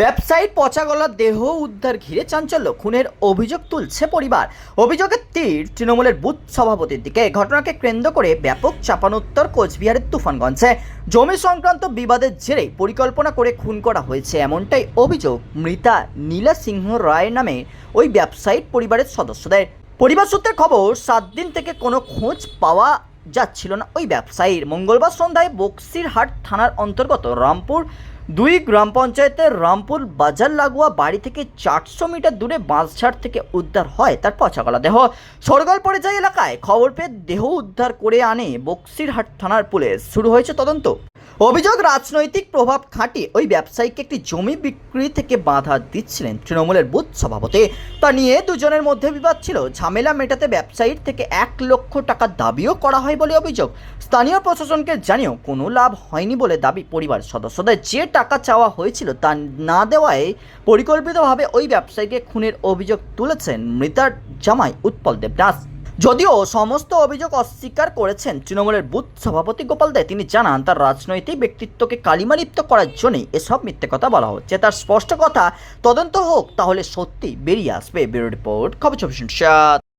ব্যবসায়ীর পচা গলার দেহ উদ্ধার ঘিরে চাঞ্চল্য। খুনের অভিযোগ তুলছে পরিবার। অভিযোগের তীর তৃণমূলের বুথ সভাপতির দিকে। ঘটনাকে কেন্দ্র করে ব্যাপক চাপানোত্তর কোচবিহারের তুফানগঞ্জে। জমি সংক্রান্ত বিবাদের জেরে পরিকল্পনা করে খুন করা হয়েছে। এমনটাই অভিযোগ মৃতা নীলা সিংহ রায় নামে ওই ব্যবসায়ীর পরিবারের সদস্যদের। পরিবার সূত্রে খবর, সাত দিন থেকে কোনো খোঁজ পাওয়া যাচ্ছিল না ওই ব্যবসায়ীর। মঙ্গলবার সন্ধ্যায় বক্সিরহাট থানার অন্তর্গত রামপুর দুই গ্রাম পঞ্চায়েতের রামপুর বাজার লাগোয়া বাড়ি থেকে চারশো মিটার দূরে বাঁশঝাড় থেকে উদ্ধার হয় তার পচাগলা দেহ। সরগল পরিযায়ী এলাকায় খবর পেয়ে দেহ উদ্ধার করে আনে বক্সিরহাট থানার পুলিশ। শুরু হয়েছে তদন্ত। অভিযোগ, রাজনৈতিক প্রভাব খাটিয়ে ওই ব্যবসায়ীকে একটি জমি বিক্রি থেকে বাধা দিচ্ছিলেন তৃণমূলের বুথ সভাপতি। তা নিয়ে দুজনের মধ্যে বিবাদ ছিল। ঝামেলা মেটাতে ব্যবসায়ীর থেকে এক লক্ষ টাকা দাবিও করা হয় বলে অভিযোগ। স্থানীয় প্রশাসনকে জানিয়েও কোনো লাভ হয়নি বলে দাবি পরিবার সদস্যদের। যে টাকা চাওয়া হয়েছিল তা না দেওয়ায় পরিকল্পিতভাবে ওই ব্যবসায়ীকে খুনের অভিযোগ তুলেছেন মৃতার জামাই উৎপল দেবদাস যদিও সমস্ত অভিযোগ অস্বীকার করেছেন তৃণমূলের বুথ সভাপতি গোপাল দে, তিনি জানান, তার রাজনৈতিক ব্যক্তিত্বকে কালিমালিপ্ত করার জন্যই এসব মিথ্যে কথা বলা হচ্ছে। তার স্পষ্ট কথা, তদন্ত হোক, তাহলে সত্যি বেরিয়ে আসবে। ব্যুরো রিপোর্ট, খবর চব্বিশ